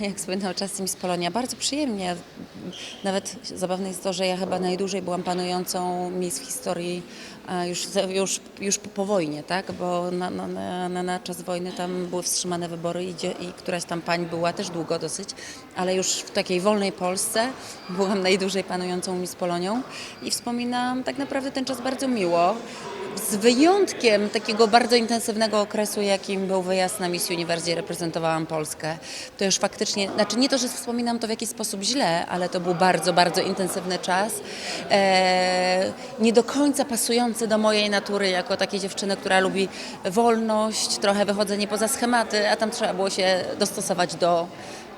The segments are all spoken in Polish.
Jak spędzał czas z Polonia? Bardzo przyjemnie. Nawet zabawne jest to, że ja chyba najdłużej byłam panującą miejsc w historii już, już, już po, wojnie, tak? Bo na, na, na, na- czas wojny tam były wstrzymane wybory i, i któraś tam pań była też długo dosyć, ale już w takiej wolnej Polsce byłam najdłużej panującą Miss Polonią i wspominam tak naprawdę ten czas bardzo miło. Z wyjątkiem takiego bardzo intensywnego okresu, jakim był wyjazd na Miss Universe, reprezentowałam Polskę. To już faktycznie, znaczy nie to, że wspominam to w jakiś sposób źle, ale to był bardzo, bardzo intensywny czas. E, nie do końca pasujący do mojej natury, jako takiej dziewczyny, która lubi wolność, trochę wychodzenie poza schematy, a tam trzeba było się dostosować do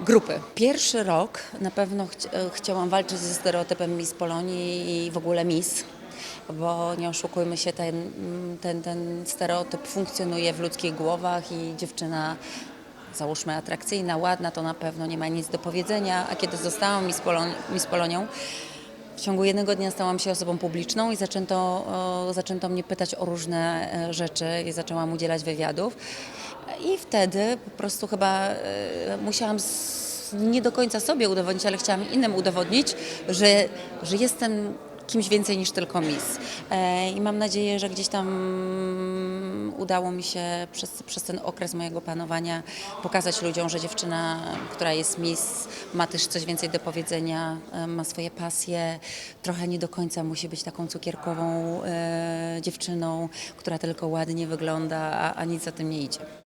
grupy. Pierwszy rok na pewno chci- e, chciałam walczyć ze stereotypem Miss Polonii i w ogóle Miss bo nie oszukujmy się, ten, ten, ten stereotyp funkcjonuje w ludzkich głowach i dziewczyna, załóżmy atrakcyjna, ładna, to na pewno nie ma nic do powiedzenia, a kiedy zostałam Miss, Polon- Polonią, w ciągu jednego dnia stałam się osobą publiczną i zaczęto, zaczęto mnie pytać o różne e, rzeczy i zaczęłam udzielać wywiadów. I wtedy po prostu chyba e, musiałam nie do końca sobie udowodnić, ale chciałam innym udowodnić, że, że jestem kimś więcej niż tylko Miss. E, I mam nadzieję, że gdzieś tam udało mi się przez, przez ten okres mojego panowania pokazać ludziom, że dziewczyna, która jest Miss, ma też coś więcej do powiedzenia, e, ma swoje pasje, trochę nie do końca musi być taką cukierkową e, dziewczyną, która tylko ładnie wygląda, a, a nic za tym nie idzie.